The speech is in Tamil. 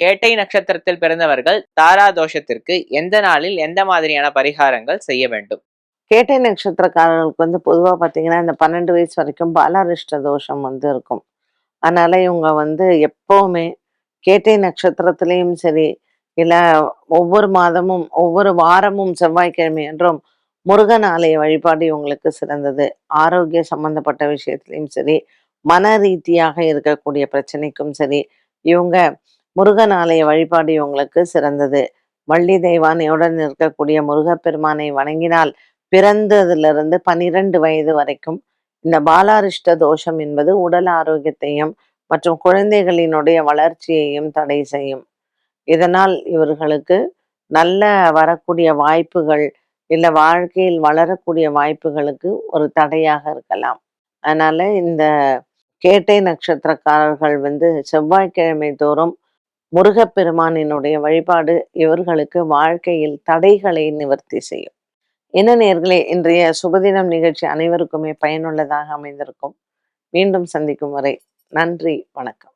கேட்டை நட்சத்திரத்தில் பிறந்தவர்கள் தாரா தோஷத்திற்கு எந்த நாளில் எந்த மாதிரியான பரிகாரங்கள் செய்ய வேண்டும்? கேட்டை நட்சத்திரக்காரர்களுக்கு வந்து பொதுவாக பார்த்தீங்கன்னா இந்த பன்னெண்டு வயசு வரைக்கும் பாலாரிஷ்ட தோஷம் வந்து இருக்கும். அதனால இவங்க வந்து எப்பவுமே கேட்டை நட்சத்திரத்திலையும் சரி இல்லை ஒவ்வொரு மாதமும் ஒவ்வொரு வாரமும் செவ்வாய்க்கிழமை என்றும் முருகன் ஆலய வழிபாடு இவங்களுக்கு சிறந்தது. ஆரோக்கிய சம்பந்தப்பட்ட விஷயத்திலையும் சரி மன ரீதியாக இருக்கக்கூடிய பிரச்சனைக்கும் சரி இவங்க முருகன் ஆலய வழிபாடு இவங்களுக்கு சிறந்தது. வள்ளி தெய்வானையுடன் இருக்கக்கூடிய முருகப்பெருமானை வணங்கினால் பிறந்ததிலிருந்து பனிரெண்டு வயது வரைக்கும் இந்த பாலாரிஷ்ட தோஷம் என்பது உடல் ஆரோக்கியத்தையும் மற்றும் குழந்தைகளினுடைய வளர்ச்சியையும் தடை செய்யும். இதனால் இவர்களுக்கு நல்ல வரக்கூடிய வாய்ப்புகள் இல்லை வாழ்க்கையில் வளரக்கூடிய வாய்ப்புகளுக்கு ஒரு தடையாக இருக்கலாம். அதனால இந்த கேட்டை நட்சத்திரக்காரர்கள் வந்து செவ்வாய்க்கிழமை தோறும் முருகப்பெருமானினுடைய வழிபாடு இவர்களுக்கு வாழ்க்கையில் தடைகளை நிவர்த்தி செய்யும். என்ன நேர்களே இன்றைய சுபதினம் நிகழ்ச்சி அனைவருக்குமே பயனுள்ளதாக அமைந்திருக்கும். மீண்டும் சந்திக்கும் வரை நன்றி வணக்கம்.